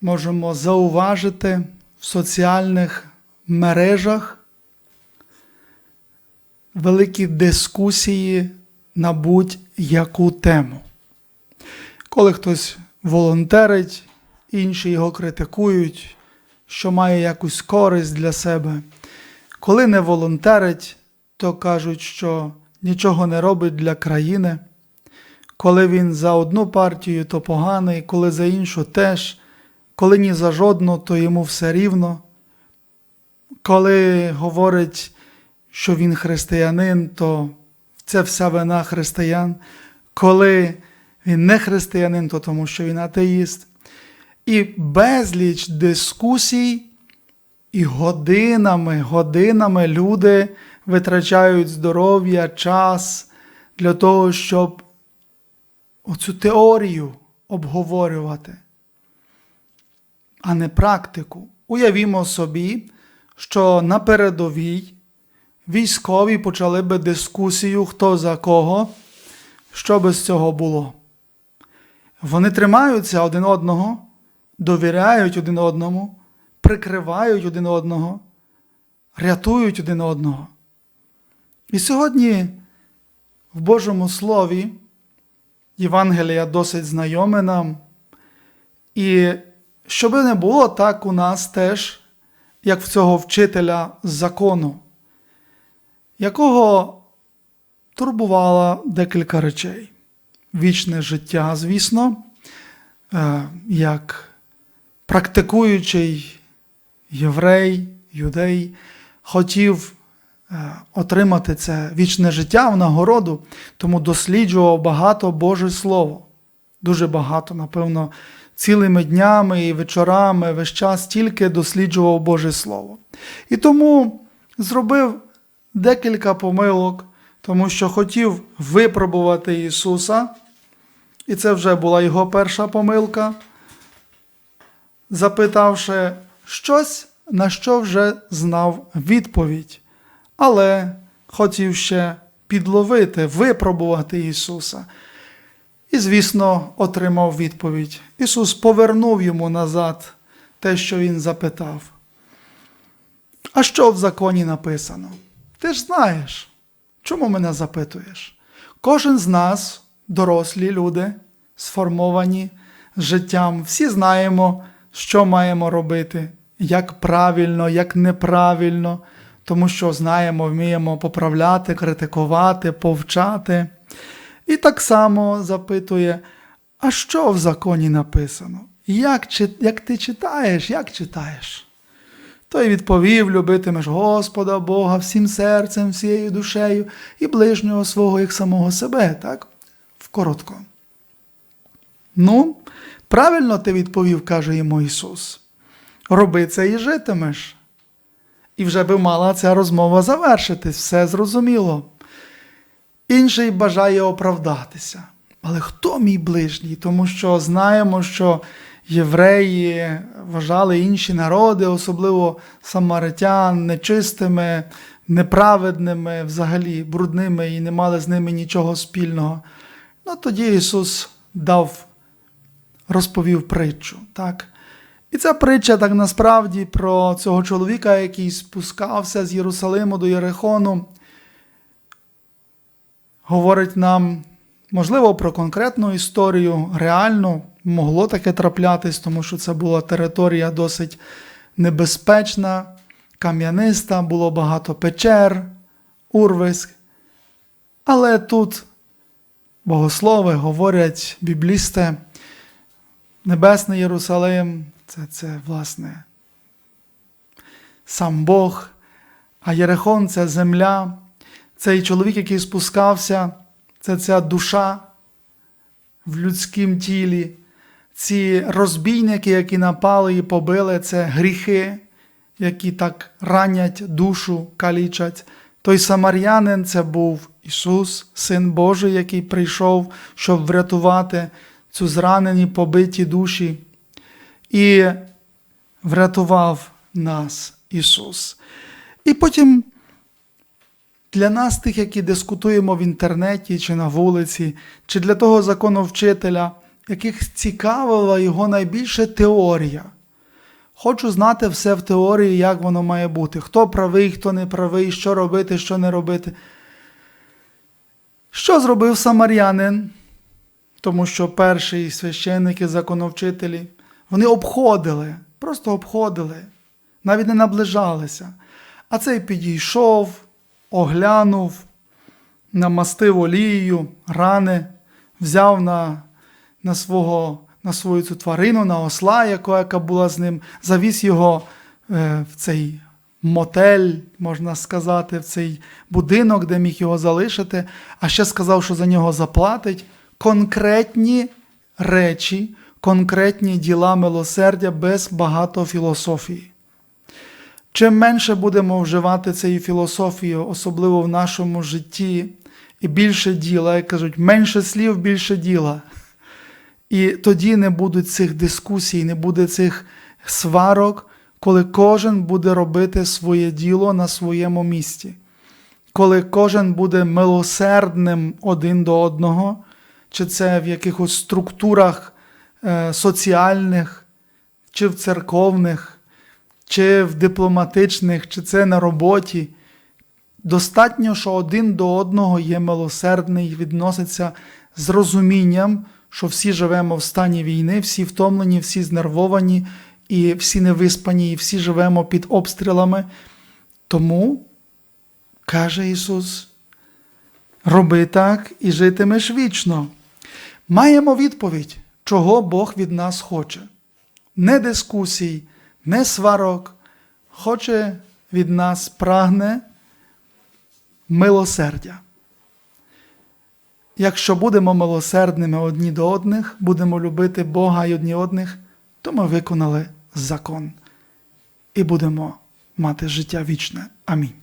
можемо зауважити в соціальних мережах великі дискусії на будь-яку тему. Коли хтось волонтерить, інші його критикують, що має якусь користь для себе. Коли не волонтерить, то кажуть, що нічого не робить для країни. Коли він за одну партію, то поганий, коли за іншу теж, коли ні за жодну, то йому все рівно. Коли говорить, що він християнин, то це вся вина християн. Коли він не християнин, то тому що він атеїст. І безліч дискусій, і годинами, годинами люди витрачають здоров'я, час для того, щоб оцю теорію обговорювати, а не практику. Уявімо собі, що на передовій військові почали би дискусію, хто за кого, що би з цього було. Вони тримаються один одного, довіряють один одному, прикривають один одного, рятують один одного. І сьогодні в Божому Слові Євангелія досить знайоме нам. І щоб не було так у нас теж, як в цього вчителя закону, якого турбувало декілька речей. Вічне життя, звісно, е, як практикуючий єврей, юдей, хотів е, отримати це вічне життя в нагороду, тому досліджував багато Боже Слово. Дуже багато, напевно, цілими днями і вечорами весь час тільки досліджував Боже Слово. І тому зробив декілька помилок, тому що хотів випробувати Ісуса, і це вже була його перша помилка, запитавши щось, на що вже знав відповідь, але хотів ще підловити, випробувати Ісуса. І, звісно, отримав відповідь. Ісус повернув йому назад те, що Він запитав. А що в законі написано? Ти ж знаєш, чому мене запитуєш? Кожен з нас, дорослі люди, сформовані життям, всі знаємо, що маємо робити, як правильно, як неправильно, тому що знаємо, вміємо поправляти, критикувати, повчати. І так само запитує, а що в законі написано? Як, як ти читаєш, як читаєш? Той відповів: любитимеш Господа Бога всім серцем, всією душею і ближнього свого як самого себе, так? Вкоротко. Ну, правильно ти відповів, каже йому Ісус. Роби це і житимеш. І вже би мала ця розмова завершитись, все зрозуміло. Інший бажає оправдатися. Але хто мій ближній? Тому що знаємо, що євреї вважали інші народи, особливо самаритян, нечистими, неправедними, взагалі брудними і не мали з ними нічого спільного. Ну тоді Ісус дав, розповів притчу. Так? І ця притча так насправді про цього чоловіка, який спускався з Єрусалиму до Єрихону говорить нам, можливо, про конкретну історію. Реально могло таке траплятись, тому що це була територія досить небезпечна, кам'яниста, було багато печер, урвиськ. Але тут богослови говорять, біблісти, Небесний Єрусалим це, це власне сам Бог, а Єрехон це земля. Цей чоловік, який спускався, це ця душа в людському тілі. Ці розбійники, які напали і побили, це гріхи, які так ранять душу, калічать. Той самарянин це був Ісус, Син Божий, який прийшов, щоб врятувати цю зранені, побиті душі. І врятував нас Ісус. І потім для нас, тих, які дискутуємо в інтернеті чи на вулиці, чи для того законовчителя, яких цікавила його найбільше теорія. Хочу знати все в теорії, як воно має бути. Хто правий, хто не правий, що робити, що не робити. Що зробив самарянин? Тому що перші священники, законовчителі, вони обходили, просто обходили, навіть не наближалися. А цей підійшов, оглянув, намастив олією, рани, взяв на, на, свого, на свою цю тварину, на осла, яка, була з ним, завіз його е, в цей мотель, можна сказати, в цей будинок, де міг його залишити, а ще сказав, що за нього заплатить. Конкретні речі, конкретні діла милосердя без багато філософії. Чим менше будемо вживати цієї філософії, особливо в нашому житті, і більше діла, як кажуть, менше слів, більше діла. І тоді не буде цих дискусій, не буде цих сварок, коли кожен буде робити своє діло на своєму місці, коли кожен буде милосердним один до одного, чи це в якихось структурах е, соціальних, чи в церковних, чи в дипломатичних, чи це на роботі. Достатньо, що один до одного є милосердний, відноситься з розумінням, що всі живемо в стані війни, всі втомлені, всі знервовані, і всі невиспані, і всі живемо під обстрілами. Тому, каже Ісус, роби так і житимеш вічно. Маємо відповідь, чого Бог від нас хоче. Не дискусій, не сварок, хоче від нас прагне милосердя. Якщо будемо милосердними одні до одних, будемо любити Бога і одні одних, то ми виконали закон і будемо мати життя вічне. Амінь.